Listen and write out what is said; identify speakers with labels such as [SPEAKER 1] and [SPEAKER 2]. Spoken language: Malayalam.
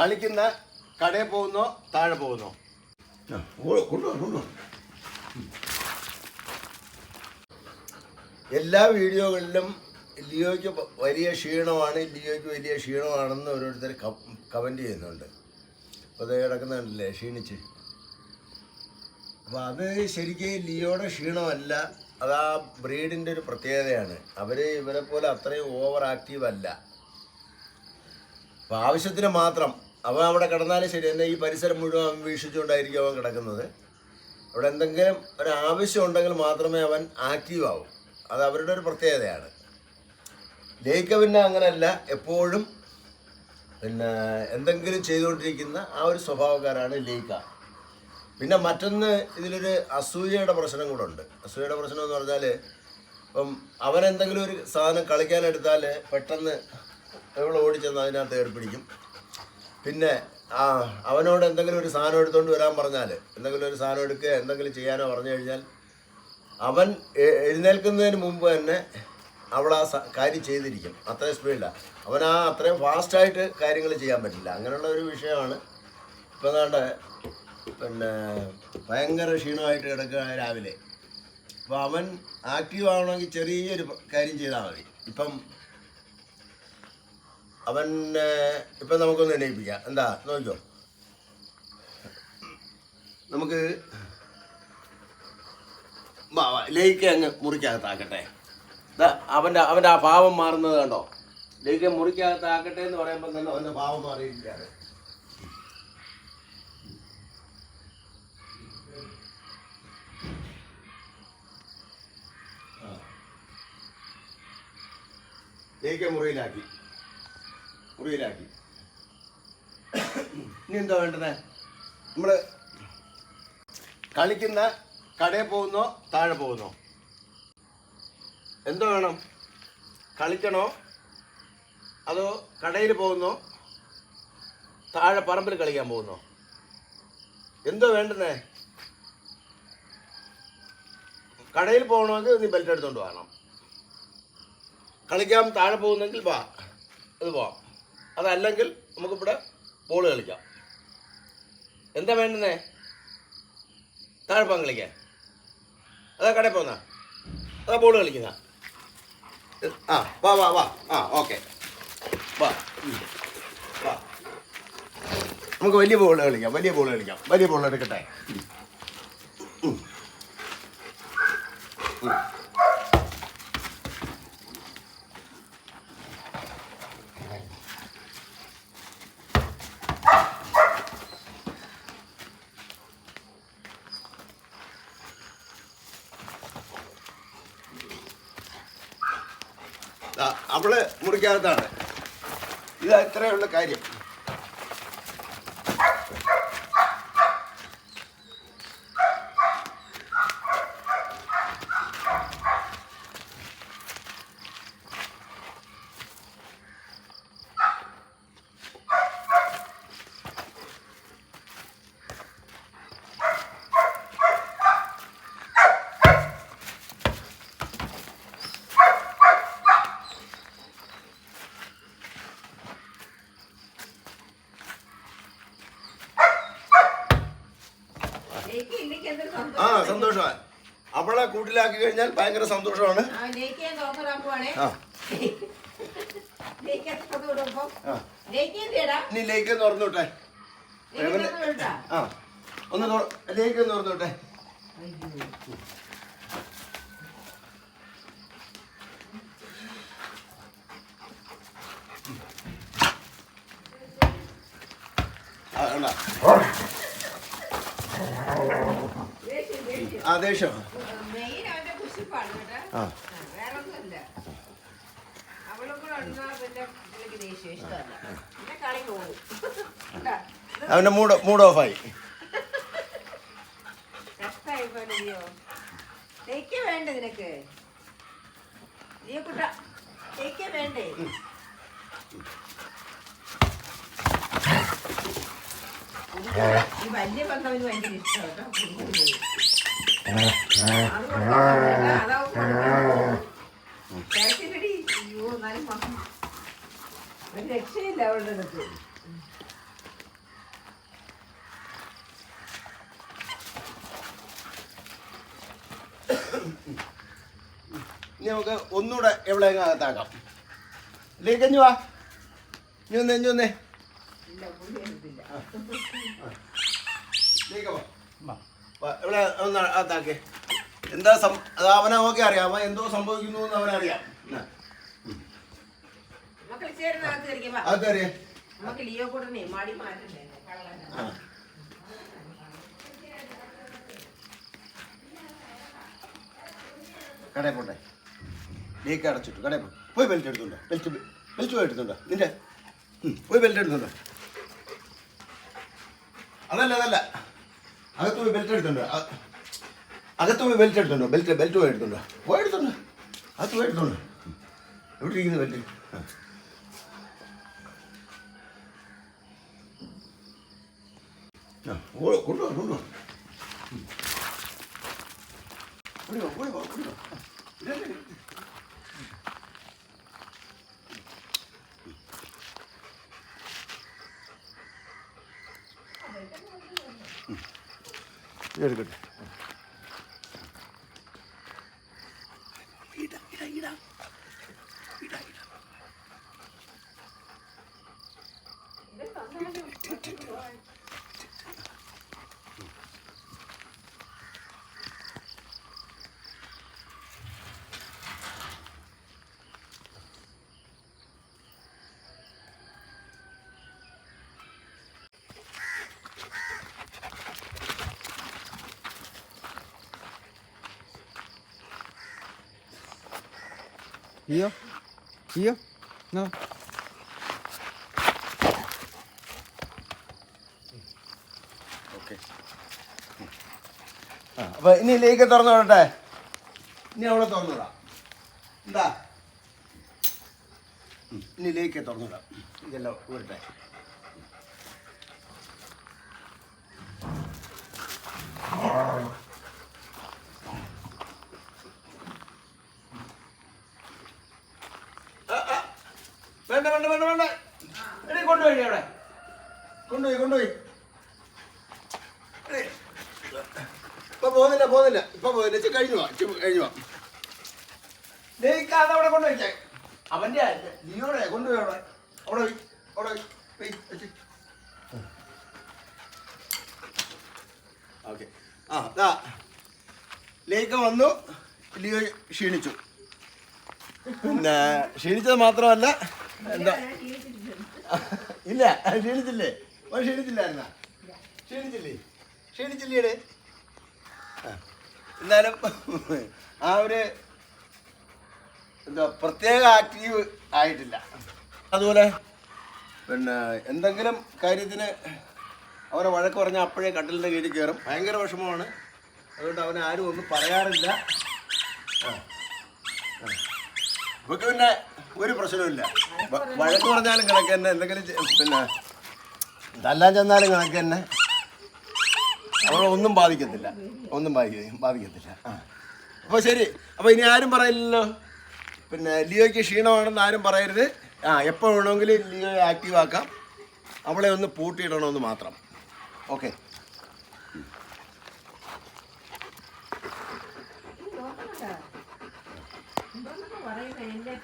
[SPEAKER 1] കളിക്കുന്ന കടയിൽ പോകുന്നോ താഴെ പോകുന്നോ? എല്ലാ വീഡിയോകളിലും ലിയോയ്ക്ക് വലിയ ക്ഷീണമാണ്. ലിയോയ്ക്ക് വലിയ ക്ഷീണമാണെന്ന് ഓരോരുത്തർ കമന്റ് ചെയ്യുന്നുണ്ട്. അപ്പോൾ അത് കിടക്കുന്നുണ്ടല്ലേ ക്ഷീണിച്ച്. അപ്പോൾ അത് ശരിക്കും ലിയോയുടെ ക്ഷീണമല്ല. അത് ആ ബ്രീഡിന്റെ ഒരു പ്രത്യേകതയാണ്. അവർ ഇവരെ പോലെ അത്രയും ഓവർ ആക്റ്റീവ് അല്ല. അപ്പോൾ ആവശ്യത്തിന് മാത്രം അവൻ അവിടെ കിടന്നാലും ശരി. എന്നാൽ ഈ പരിസരം മുഴുവൻ അവൻ വീക്ഷിച്ചുകൊണ്ടായിരിക്കും അവൻ കിടക്കുന്നത്. അവിടെ എന്തെങ്കിലും ഒരു ആവശ്യം ഉണ്ടെങ്കിൽ മാത്രമേ അവൻ ആക്റ്റീവ് ആവും. അത് അവരുടെ ഒരു പ്രത്യേകതയാണ്. പിന്നെ അങ്ങനെയല്ല. എപ്പോഴും പിന്നെ എന്തെങ്കിലും ചെയ്തുകൊണ്ടിരിക്കുന്ന ആ ഒരു സ്വഭാവക്കാരാണ് ലേക്ക പിന്നെ മറ്റൊന്ന് ഇതിലൊരു അസൂയയുടെ പ്രശ്നം കൂടെ ഉണ്ട്. അസൂയയുടെ പ്രശ്നം എന്ന് പറഞ്ഞാൽ ഇപ്പം അവനെന്തെങ്കിലും ഒരു സാധനം കളിക്കാനെടുത്താൽ പെട്ടെന്ന് എവിടെ ഓടിച്ചെന്ന് അതിനകത്ത് ഏർപ്പിടിക്കും പിന്നെ ആ അവനോട് എന്തെങ്കിലും ഒരു സാധനം എടുത്തുകൊണ്ട് വരാൻ പറഞ്ഞാൽ എന്തെങ്കിലും ഒരു സാധനം എടുക്കുക എന്തെങ്കിലും ചെയ്യാനോ പറഞ്ഞു കഴിഞ്ഞാൽ അവൻ എഴുന്നേൽക്കുന്നതിന് മുമ്പ് തന്നെ അവൾ ആ കാര്യം ചെയ്തിരിക്കും. അത്രയും സ്പീഡിലാണ് അവൻ ആ അത്രയും ഫാസ്റ്റായിട്ട് കാര്യങ്ങൾ ചെയ്യാൻ പറ്റില്ല. അങ്ങനെയുള്ള ഒരു വിഷയമാണ്. ഇപ്പം ഏതാണ്ട് പിന്നെ ഭയങ്കര ക്ഷീണമായിട്ട് കിടക്കുക രാവിലെ. അപ്പോൾ അവൻ ആക്റ്റീവ് ആവണമെങ്കിൽ ചെറിയൊരു കാര്യം ചെയ്താൽ മതി. ഇപ്പം അവൻ ഇപ്പം നമുക്കൊന്ന് എണീപ്പിക്കാം. എന്താ നോക്കിയോ നമുക്ക് ലേക്ക് അങ്ങ് മുറിക്കകത്താക്കട്ടെ. അവന്റെ അവന്റെ ആ ഭാവം മാറുന്നത് കണ്ടോ? ലേക്ക് മുറിക്കകത്താക്കട്ടെ എന്ന് പറയുമ്പോൾ തന്നെ അവന്റെ ഭാവം മാറിയിരിക്കുകയാണ്. ലേക്ക് മുറിയിലാക്കി. മുറിയിലാക്കി ഇനി എന്താ വേണ്ടത്? നമ്മൾ കളിക്കുന്ന കടയിൽ പോകുന്നോ താഴെ പോകുന്നോ? എന്തോ വേണം? കളിക്കണോ? അതോ കടയിൽ പോകുന്നോ? താഴെ പറമ്പിൽ കളിക്കാൻ പോകുന്നോ? എന്തോ വേണ്ടുന്നേ കടയിൽ പോകണമെങ്കിൽ നീ ബെൽറ്റ് എടുത്തുകൊണ്ട് വേണം കളിക്കാൻ താഴെ പോകുന്നെങ്കിൽ വാ. അത് പോവാം. അതല്ലെങ്കിൽ നമുക്കിവിടെ ബോൾ കളിക്കാം. എന്താ വേണ്ടുന്നേ? താഴെ കളിക്കാൻ. അതാ കടയിൽ പോന്ന അതാ ബോൾ കളിക്കുന്ന. ആ വാ വാ വാ. ആ ഓക്കെ വാ. വാ. നമുക്ക് വലിയ ബോൾ കളിക്കാം വലിയ ബോൾ കളിക്കാം. വലിയ ബോൾ എടുക്കട്ടെ? അവൾ മുറിക്കകത്താണ്. ഇത് ഇത്രയുള്ള കാര്യം
[SPEAKER 2] ലേക്ക് എനിക്ക് എന്തൊരു
[SPEAKER 1] ആ
[SPEAKER 2] സന്തോഷം.
[SPEAKER 1] സന്തോഷമാണ് അവളെ കൂട്ടിലാക്കി കഴിഞ്ഞാൽ ഭയങ്കര സന്തോഷമാണ്.
[SPEAKER 2] ആ?
[SPEAKER 1] ഇനി ലേക്ക് തുറന്നു വിട്ടെ? ആ. ഒന്ന് ലേക്ക് തുറന്നു വിട്ടെ ആ
[SPEAKER 2] ദേഷ്യം, ദേഷ്യം.
[SPEAKER 1] ആ ദേഷ്യം
[SPEAKER 2] മെയിൻ അവന്റെ കുശിപ്പാണ് കേട്ടോ.
[SPEAKER 1] ആ. അവന്റെ മൂഡ് മൂഡ് ഓഫായി
[SPEAKER 2] കുട്ട വലിയ ബന്ധവന് ഭയങ്കര മ- ഒരു രക്ഷയില്ല
[SPEAKER 1] നമുക്ക് ഒന്നുകൂടെ എവിടെയെങ്കിലും അകത്താക്കാം. ലേക്കഞ്ഞു വാ. ഇനി ഒന്ന് ഇനി
[SPEAKER 2] ഒന്നേ
[SPEAKER 1] ലേക്കോ ഇവിടെ ഒന്ന് അതാക്കേ എന്താ സം അത് അവനെ നോക്കി അറിയാം. അവൻ എന്തോ സംഭവിക്കുന്നു എന്ന് അവനറിയാം കടയിൽ പോട്ടെ. ലേക്ക് അടച്ചിട്ടു. കടയിൽ പോയി പോയി ബെൽറ്റ് എടുത്തുണ്ടോ ബെൽറ്റ് ബെൽറ്റ് പോയി എടുത്തുണ്ടോ നിന്റെ. പോയി ബെൽറ്റ് എടുത്തുണ്ടോ അതല്ല അതല്ല. അകത്ത് ബെൽറ്റ് എടുത്തുണ്ടോ അകത്ത് പോയി ബെൽറ്റ് എടുത്തുണ്ടോ ബെൽറ്റ് ബെൽറ്റ് പോയി എടുത്തുണ്ടോ പോയി എടുത്തുണ്ടോ അകത്ത് പോയി എടുത്തുണ്ടോ. എവിടെ ഇരിക്കുന്നു ബെൽറ്റ്. ആ,
[SPEAKER 3] ഓ- കൊണ്ടുവാ കൊണ്ടുവാ
[SPEAKER 1] ഓടി വാ, ഓടി വാ, ഓടി വാ. ഇല്ല, ഇല്ല, ഇല്ല. ഇത് എടുക്കട്ടെ.
[SPEAKER 4] No.
[SPEAKER 1] ഓക്കെ ആ അപ്പൊ ഇനി ലേക്ക് തുറന്നു വിടട്ടെ? ഇനി അവിടെ തുറന്നു വിടാം. എന്താ? ഇനി ലേക്ക് തുറന്നു വിടാം. ഇതെല്ലാം ഊരട്ടെ ആ, ആ. വേണ്ട വേണ്ട വേണ്ട വേണ്ട. എടീ കൊണ്ടുപോയി അവിടെ. കൊണ്ടുപോയി കൊണ്ടുപോയി. ഇപ്പൊ പോകുന്നില്ല പോകുന്നില്ല. ഇപ്പൊ പോകുന്നില്ല. കഴിഞ്ഞു പോവാ കഴിഞ്ഞു പോവാം ലേക്കാതെ അവിടെ കൊണ്ടുപോയിച്ചേ അവന്റെ നീയോടെ കൊണ്ടുപോയി അവിടെ. അവിടെ അവിടെ ഓക്കെ. ആ ദാ. ലേക്ക് വന്നു. ലിയോ ക്ഷീണിച്ചു. പിന്നെ ക്ഷീണിച്ചത് മാത്രമല്ല എന്താ? ഇല്ല ക്ഷീണിച്ചില്ലേ? ഓൻ ക്ഷീണിച്ചില്ലായിരുന്ന? ക്ഷീണിച്ചില്ലേ? ക്ഷീണിച്ചില്ലേടെ? എന്നാലും ആ ഒരു എന്താ പ്രത്യേക ആക്റ്റീവ് ആയിട്ടില്ല. അതുപോലെ പിന്നെ എന്തെങ്കിലും കാര്യത്തിന് അവരെ വഴക്ക് പറഞ്ഞാൽ അപ്പോഴേ കട്ടിലിന്റെ കീഴിൽ കയറും ഭയങ്കര വിഷമമാണ്. അതുകൊണ്ട് അവനെ ആരും ഒന്നും പറയാറില്ല. ആ ആ. ഇവക്ക് പിന്നെ ഒരു പ്രശ്നവുമില്ല വ- വഴക്ക് പറഞ്ഞാലും കണക്ക് തന്നെ. എന്തെങ്കിലും പിന്നെ തല്ലാൻ ചെന്നാലും കണക്ക് തന്നെ. അവളൊന്നും ബാധിക്കത്തില്ല. ഒന്നും ബാധിക്ക ബാധിക്കത്തില്ല. ആ. അപ്പോൾ ശരി. അപ്പോൾ ഇനി ആരും പറയില്ലല്ലോ. പിന്നെ ലിയോയ്ക്ക് ക്ഷീണമാണെന്ന് ആരും പറയരുത്. ആ എപ്പോൾ വേണമെങ്കിലും ലിയോയെ ആക്റ്റീവ് ആക്കാം അവളെ ഒന്ന് പൂട്ടിയിടണമെന്ന് മാത്രം. ഓക്കെ.
[SPEAKER 2] പറയുന്ന എല്ലാ